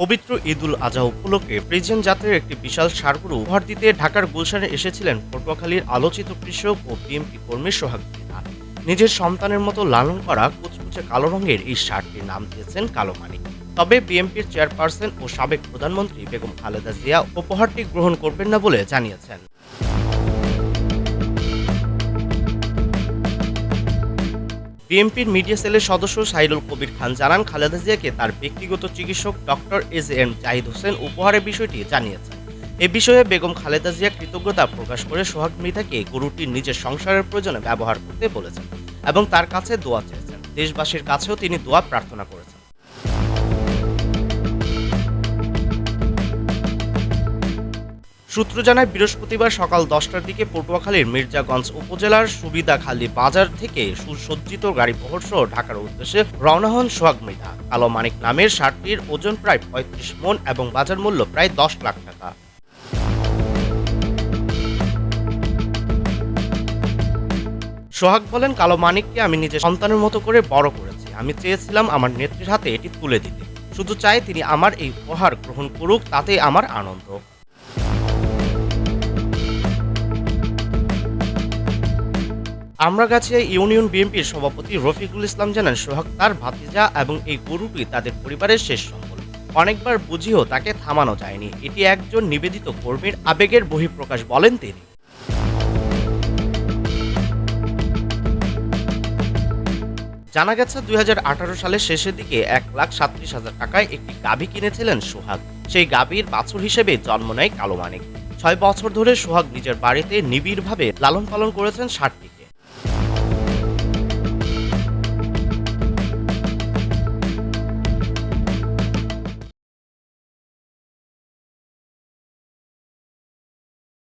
পবিত্র ঈদুল আজহা উপলক্ষে ফ্রিজিয়ান জাতের একটি বিশাল সারগুরু উপহার দিতে ঢাকার গুলশানে এসেছিলেন পটুয়াখালীর আলোচিত কৃষক ও বিএমপি কর্মী সোহাগ নিজের সন্তানের মতো লালন করা কুচকুচে কালো রঙের এই শার্টটির নাম দিয়েছেন কালো মানিক তবে বিএমপির চেয়ারপারসন ও সাবেক প্রধানমন্ত্রী বেগম খালেদা জিয়া উপহারটি গ্রহণ করবেন না বলে জানিয়েছেন। বিএনপির মিডিয়া সেলের সদস্য সাইরুল কবির খান জানান, খালেদা জিয়াকে তার ব্যক্তিগত চিকিৎসক doctor S M Zahid Hossain উপহারের বিষয়টি জানিয়েছেন। এ বিষয়ে বেগম খালেদা জিয়া কৃতজ্ঞতা প্রকাশ করে সোহাগ মৃধাকে গরুটি নিজের সংসারের প্রয়োজনে ব্যবহার করতে বলেছেন এবং তার কাছে দোয়া চেয়েছেন। দেশবাসীর কাছেও তিনি দোয়া প্রার্থনা করেছেন। সূত্র জানায়, বৃহস্পতিবার সকাল দশটার দিকে পটুয়াখালীর মির্জাগঞ্জ উপজেলার সুবিধাখালী বাজার থেকে সুসজ্জিত গাড়ি বহর সহ ঢাকার উদ্দেশ্যে রওনা হন সোহাগ মৃধা। কালো মানিক নামের শার্টটির ওজন প্রায় পঁয়ত্রিশ মন এবং বাজার মূল্য প্রায় দশ লাখ টাকা। সোহাগ বলেন, কালো মানিককে আমি নিজের সন্তানের মতো করে বড় করেছি। আমি চেয়েছিলাম আমার নেত্রীর হাতে এটি তুলে দিতে। শুধু চাই তিনি আমার এই উপহার গ্রহণ করুক তাতে আমার আনন্দ। আমরাগাছিয়া ইউনিয়ন বিএনপির সভাপতি রফিকুল ইসলাম জানান, সোহাগ তার ভাতিজা এবং এই গরুটি তাদের পরিবারের শেষ সম্বল। অনেকবার বুঝিয়েও তাকে থামানো যায়নি। এটি একজন নিবেদিত কর্মীর আবেগের বহিঃপ্রকাশ বলেন তিনি। জানা গেছে, দুই হাজার আঠারো সালের শেষের দিকে এক লাখ সাতত্রিশ হাজার টাকায় একটি গাভী কিনেছিলেন সোহাগ। সেই গাভীর বাছুর হিসেবে জন্ম নেয় কালো মানিক। ছয় বছর ধরে সোহাগ নিজের বাড়িতে নিবিড়ভাবে লালন পালন করেছেন ষাটটি